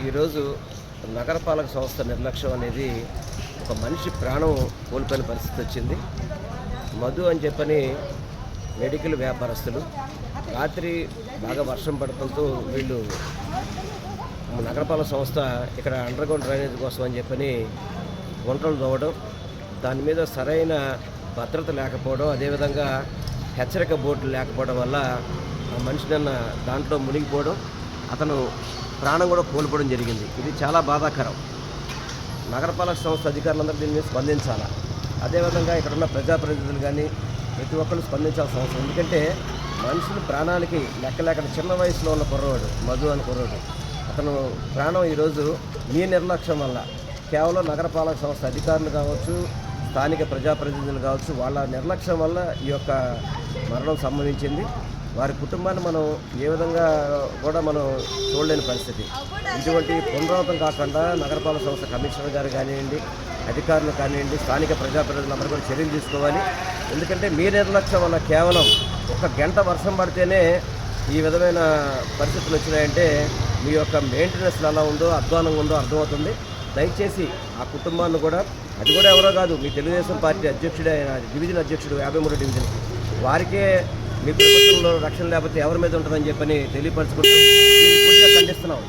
ఈరోజు నగరపాలక సంస్థ నిర్లక్ష్యం అనేది ఒక మనిషి ప్రాణం కోల్పోయిన పరిస్థితి వచ్చింది. మధు అని చెప్పని మెడికల్ వ్యాపారస్తులు రాత్రి బాగా వర్షం పడటంతో వీళ్ళు నగరపాలక సంస్థ ఇక్కడ అండర్గ్రౌండ్ డ్రైనేజ్ కోసం అని చెప్పని గుంటలు దోవడం దాని మీద సరైన భద్రత లేకపోవడం అదేవిధంగా హెచ్చరిక బోర్డులు లేకపోవడం వల్ల ఆ మనిషి నిన్న దాంట్లో మునిగిపోవడం అతను ప్రాణం కూడా కోల్పోవడం జరిగింది. ఇది చాలా బాధాకరం. నగరపాలక సంస్థ అధికారులందరూ దీని మీద స్పందించాలా? అదేవిధంగా ఇక్కడ ఉన్న ప్రజాప్రతినిధులు కానీ ప్రతి ఒక్కరు స్పందించాల్సిన అవసరం. ఎందుకంటే మనుషులు ప్రాణాలకి లెక్కలేక చిన్న వయసులో ఉన్న కుర్రవాడు మధు అని కుర్రవాడు అతను ప్రాణం ఈరోజు మీ నిర్లక్ష్యం వల్ల కేవలం నగరపాలక సంస్థ అధికారులు కావచ్చు స్థానిక ప్రజాప్రతినిధులు కావచ్చు వాళ్ళ నిర్లక్ష్యం వల్ల ఈ యొక్క మరణం సంభవించింది. వారి కుటుంబాన్ని మనం ఏ విధంగా కూడా మనం చూడలేని పరిస్థితి. ఇటువంటి పునరావృతం కాకుండా నగరపాలక సంస్థ కమిషనర్ గారు కానివ్వండి అధికారులు కానివ్వండి స్థానిక ప్రజాప్రతినిధులందరూ కూడా చర్యలు తీసుకోవాలి. ఎందుకంటే మీ నిర్లక్ష్యం వల్ల కేవలం ఒక గంట వర్షం పడితేనే ఈ విధమైన పరిస్థితులు వచ్చినాయంటే మీ యొక్క మెయింటెనెన్స్ ఎలా ఉందో అధ్వానంగా ఉందో అర్థమవుతుంది. దయచేసి ఆ కుటుంబాన్ని కూడా అది కూడా ఎవరో కాదు మీ తెలుగుదేశం పార్టీ అధ్యక్షుడే ఆయన డివిజన్ అధ్యక్షుడు యాభై మూడు డివిజన్ వారికే మీ ప్రభుత్వంలో రక్షణ లేకపోతే ఎవరి మీద ఉంటుందని చెప్పని తెలియపరచుకుంటూ ఖండిస్తున్నాం.